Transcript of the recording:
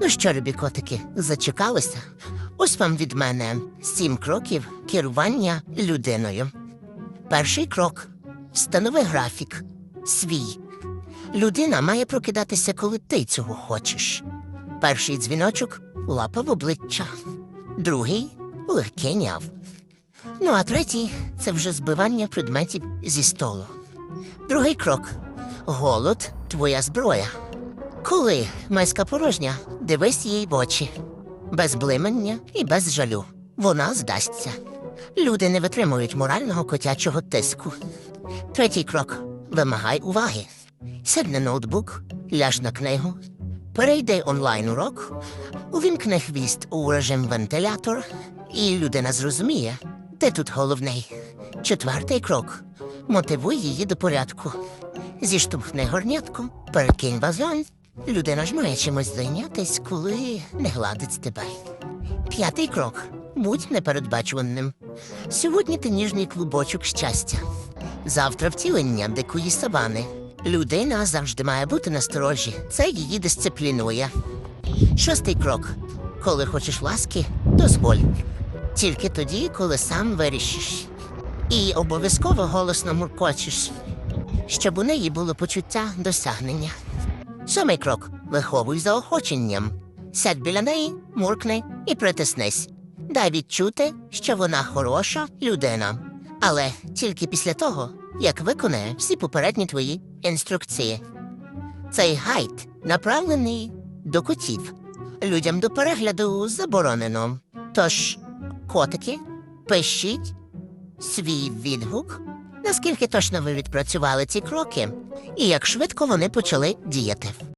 Ну що, любі котики, зачекалися? Ось вам від мене сім кроків керування людиною. Перший крок встанови графік свій. Людина має прокидатися, коли ти цього хочеш. Перший дзвіночок лапа в обличчя, другий легке няв. Ну а третій це вже збивання предметів зі столу. Другий крок голод твоя зброя. Коли майська порожня, дивись їй в очі, без блимання і без жалю. Вона здасться. Люди не витримують морального котячого тиску. Третій крок вимагай уваги. Сядь на ноутбук, ляж на книгу, перейди онлайн урок, увімкни хвіст у режим вентилятор, і людина зрозуміє, ти тут головний. Четвертий крок мотивуй її до порядку. Зіштовхни горнятку, перекинь вазон. Людина ж має чимось зайнятись, коли не гладить тебе. П'ятий крок. Будь непередбачуваним. Сьогодні ти ніжний клубочок щастя. Завтра втілення дикої савани. Людина завжди має бути насторожі. Це її дисциплінує. Шостий крок. Коли хочеш ласки, дозволь. Тільки тоді, коли сам вирішиш. І обов'язково голосно муркочеш, щоб у неї було почуття досягнення. Сьомий крок виховуй заохоченням. Сядь біля неї, муркни і притиснись. Дай відчути, що вона хороша людина. Але тільки після того, як виконає всі попередні твої інструкції. Цей гайд направлений до котів. Людям до перегляду заборонено. Тож, котики, пишіть свій відгук, наскільки точно ви відпрацювали ці кроки, і як швидко вони почали діяти.